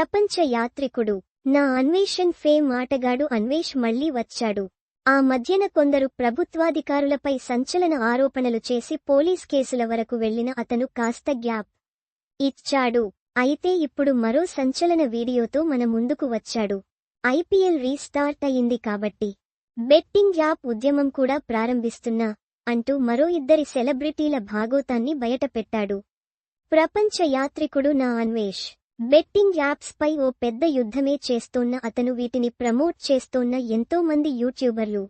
ప్రపంచ యాత్రికుడు. నా అన్వేషణ్ ఫేమ్ ఆటగాడు అన్వేష్ మళ్ళీ వచ్చాడు. ఆ మధ్యన కొందరు ప్రభుత్వాధికారులపై సంచలన ఆరోపణలు చేసి పోలీస్ కేసుల వరకు వెళ్ళిన అతను కాస్త గ్యాప్ ఇచ్చాడు. అయితే ఇప్పుడు మరో సంచలన వీడియోతో మన ముందుకు వచ్చాడు. ఐపీఎల్ రీస్టార్ట్ అయింది కాబట్టి బెట్టింగ్ యాప్ ఉద్యమం కూడా ప్రారంభిస్తున్నా అంటూ మరో ఇద్దరి సెలబ్రిటీల భాగోతాన్ని బయటపెట్టాడు. ప్రపంచ యాత్రికుడు నా అన్వేష్. బెట్టింగ్ యాప్స్ పై ఓ పెద్ద యుద్ధమే చేస్తోన్న అతను వీటిని ప్రమోట్ చేస్తోన్న ఎంతో మంది యూట్యూబర్లు.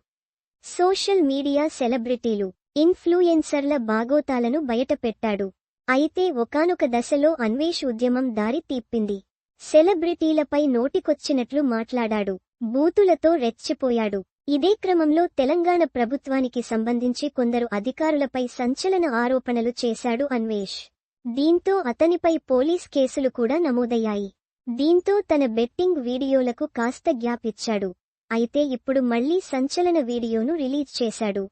సోషల్ మీడియా సెలబ్రిటీలు ఇన్ఫ్లూయెన్సర్ల బాగోతాలను బయటపెట్టాడు. అయితే ఒకానొక దశలో అన్వేష్ ఉద్యమం దారి తీప్పింది. సెలబ్రిటీలపై నోటికొచ్చినట్లు మాట్లాడాడు. బూతులతో రెచ్చిపోయాడు. ఇదే క్రమంలో తెలంగాణ ప్రభుత్వానికి సంబంధించి కొందరు అధికారులపై సంచలన ఆరోపణలు చేశాడు అన్వేష్. దీంతో అతనిపై పోలీస్ కేసులు కూడా నమోదయ్యాయి. దీంతో తన బెట్టింగ్ వీడియోలకు కాస్త గ్యాప్ ఇచ్చాడు. అయితే ఇప్పుడు మళ్ళీ సంచలన వీడియోను రిలీజ్ చేశాడు.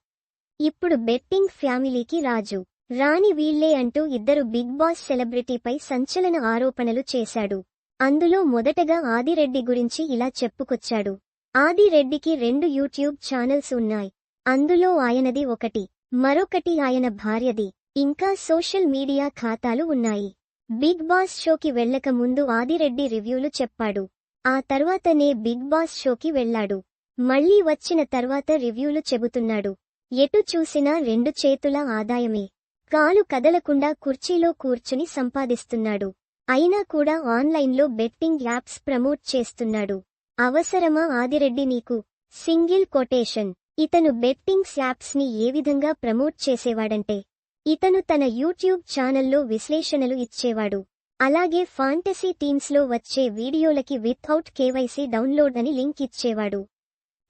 ఇప్పుడు బెట్టింగ్ ఫ్యామిలీకి రాజు. రాణి వీళ్ళే అంటూ ఇద్దరు బిగ్ బాస్ సెలబ్రిటీపై సంచలన ఆరోపణలు చేశాడు. అందులో మొదటగా ఆదిరెడ్డి గురించి ఇలా చెప్పుకొచ్చాడు. ఆదిరెడ్డికి రెండు యూట్యూబ్ ఛానల్స్ ఉన్నాయి. అందులో ఆయనది ఒకటి మరొకటి ఆయన భార్యది. ఇంకా సోషల్ మీడియా ఖాతాలు ఉన్నాయి. బిగ్ బాస్ షోకి వెళ్ళక ముందు ఆదిరెడ్డి రివ్యూలు చెప్పాడు. ఆ తర్వాతనే బిగ్ బాస్ షోకి వెళ్ళాడు మళ్ళీ వచ్చిన తర్వాత రివ్యూలు చెబుతున్నాడు. ఎటు చూసినా రెండు చేతుల ఆదాయమే. కాలు కదలకుండా కుర్చీలో కూర్చుని సంపాదిస్తున్నాడు. అయినా కూడా ఆన్లైన్లో బెట్టింగ్ యాప్స్ ప్రమోట్ చేస్తున్నాడు. అవసరమా ఆదిరెడ్డి నీకు? Single quotation. ఇతను బెట్టింగ్స్ యాప్స్ని ఏ విధంగా ప్రమోట్ చేసేవాడంటే? ఇతను తన యూట్యూబ్ ఛానల్లో విశ్లేషణలు ఇచ్చేవాడు. అలాగే ఫాంటసీ టీమ్స్లో వచ్చే వీడియోలకి వితౌట్ కేవైసీ డౌన్లోడ్ అని లింక్ ఇచ్చేవాడు.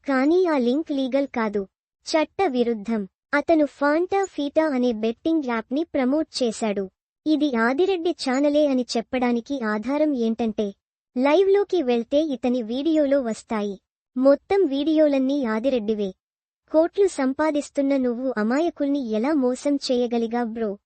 కానీ ఆ లింక్ లీగల్ కాదు. చట్ట విరుద్ధం. అతను ఫాంటా ఫీటా అనే బెట్టింగ్ యాప్ని ప్రమోట్ చేశాడు. ఇది ఆదిరెడ్డి ఛానలే అని చెప్పడానికి ఆధారం ఏంటంటే లైవ్లోకి వెళ్తే ఇతని వీడియోలో వస్తాయి. మొత్తం వీడియోలన్నీ ఆదిరెడ్డివే. కోట్లు సంపాదిస్తున్న నువ్వు అమాయకుల్ని ఎలా మోసం చేయగలిగా బ్రో?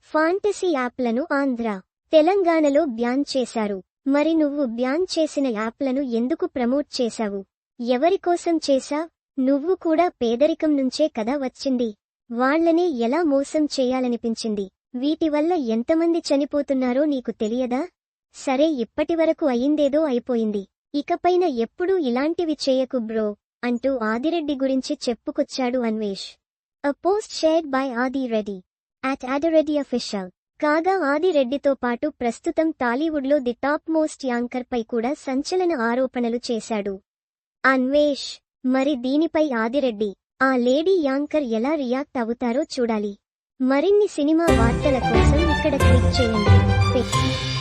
ఫాంటసీ యాప్లను ఆంధ్ర తెలంగాణలో బ్యాన్ చేశారు. మరి నువ్వు బ్యాన్ చేసిన యాప్లను ఎందుకు ప్రమోట్ చేశావు? ఎవరికోసం చేశా? నువ్వు కూడా పేదరికం నుంచే కదా వచ్చింది. వాళ్ళనే ఎలా మోసం చేయాలనిపించింది? వీటి వల్ల ఎంతమంది చనిపోతున్నారో నీకు తెలియదా? సరే ఇప్పటివరకు అయిందేదో అయిపోయింది. ఇకపైన ఎప్పుడూ ఇలాంటివి చేయకు బ్రో. అంటూ ఆదిరెడ్డి గురించి చెప్పుకొచ్చాడు Anvesh. A post shared by Adi Reddy at Adireddy official కాగా ఆదిరెడ్డితో పాటు ప్రస్తుతం టాలీవుడ్లో ది టాప్ మోస్ట్ యాంకర్ పై కూడా సంచలన ఆరోపణలు చేశాడు. అన్వేష్ మరి దీనిపై ఆదిరెడ్డి ఆ లేడీ యాంకర్ ఎలా రియాక్ట్ అవుతారో చూడాలి. మరిన్ని సినిమా వార్తల కోసం ఇక్కడ క్లిక్ చేయండి.